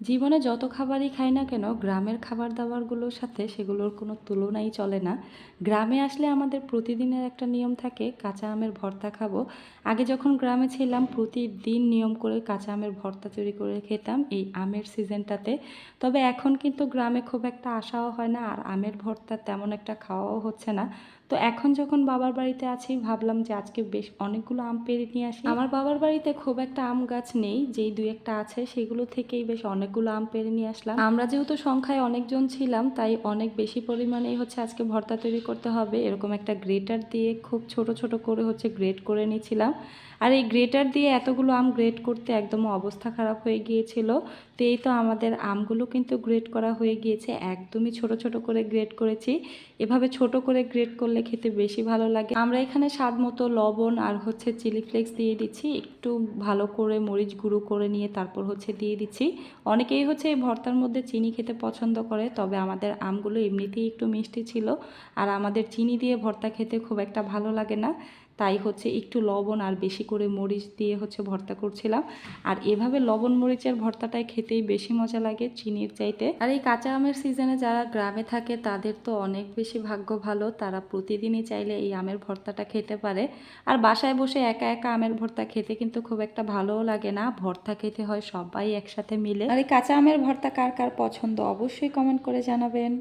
জীবনে যত খাবারই খাই না কেন, গ্রামের খাবার দাবারগুলোর সাথে সেগুলোর কোনো তুলনাই চলে না। গ্রামে আসলে আমাদের প্রতিদিনের একটা নিয়ম থাকে, কাঁচা আমের ভর্তা খাব। আগে যখন গ্রামে ছিলাম, প্রতিদিন নিয়ম করে কাঁচা আমের ভর্তা তৈরি করে খেতাম এই আমের সিজনটাতে। তবে এখন কিন্তু গ্রামে খুব একটা আসাও হয় না, আর আমের ভর্তা তেমন একটা খাওয়াও হচ্ছে না। তো এখন যখন বাবার বাড়িতে আছি, ভাবলাম যে আজকে বেশ অনেকগুলো আম পেরে নিয়ে আসি। আমার বাবার বাড়িতে খুব একটা আম গাছ নেই, যেই দুই একটা আছে, সেগুলো থেকেই বেশ অনেকগুলো আম পেরে নিয়ে আসলাম। আমরা যেহেতু সংখ্যায় অনেকজন ছিলাম, তাই অনেক বেশি পরিমাণেই হচ্ছে আজকে ভর্তা তৈরি করতে হবে। এরকম একটা গ্রেটার দিয়ে খুব ছোট ছোট করে হচ্ছে গ্রেট করে নিয়েছিলাম। আর এই গ্রেটার দিয়ে এতগুলো আম গ্রেট করতে একদম অবস্থা খারাপ হয়ে গিয়েছিল। তো এই তো আমাদের আমগুলো কিন্তু গ্রেট করা হয়ে গিয়েছে। একদমই ছোট ছোট করে গ্রেট করেছি। এভাবে ছোট করে গ্রেট করলে খেতে বেশি ভালো লাগে। আমরা এখানে স্বাদ মতো লবণ আর হচ্ছে চিলি ফ্লেক্স দিয়ে দিচ্ছি। একটু ভালো করে মরিচ গুঁড়ো করে নিয়ে তারপর হচ্ছে দিয়ে দিচ্ছি। অনেকেই হচ্ছে এই ভর্তার মধ্যে চিনি খেতে পছন্দ করে, তবে আমাদের আমগুলো এমনিতেই একটু মিষ্টি ছিল। আর আমাদের চিনি দিয়ে ভর্তা খেতে খুব একটা ভালো লাগে না, তাই হচ্ছে একটু লবণ আর বেশি করে মরিচ দিয়ে হচ্ছে ভর্তা করছিলাম। আর এভাবে লবণ মরিচের ভর্তাটাই খেতেই বেশি মজা লাগে চিনির চাইতে। আর এই কাঁচা আমের সিজনে যারা গ্রামে থাকে, তাদের তো অনেক বেশি ভাগ্য ভালো। তারা প্রতিদিনই চাইলে এই আমের ভর্তাটা খেতে পারে। আর বাসায় বসে একা একা আমের ভর্তা খেতে কিন্তু খুব একটা ভালোও লাগে না। ভর্তা খেতে হয় সবাই একসাথে মিলে। আর এই কাঁচা আমের ভর্তা কার কার পছন্দ অবশ্যই কমেন্ট করে জানাবেন।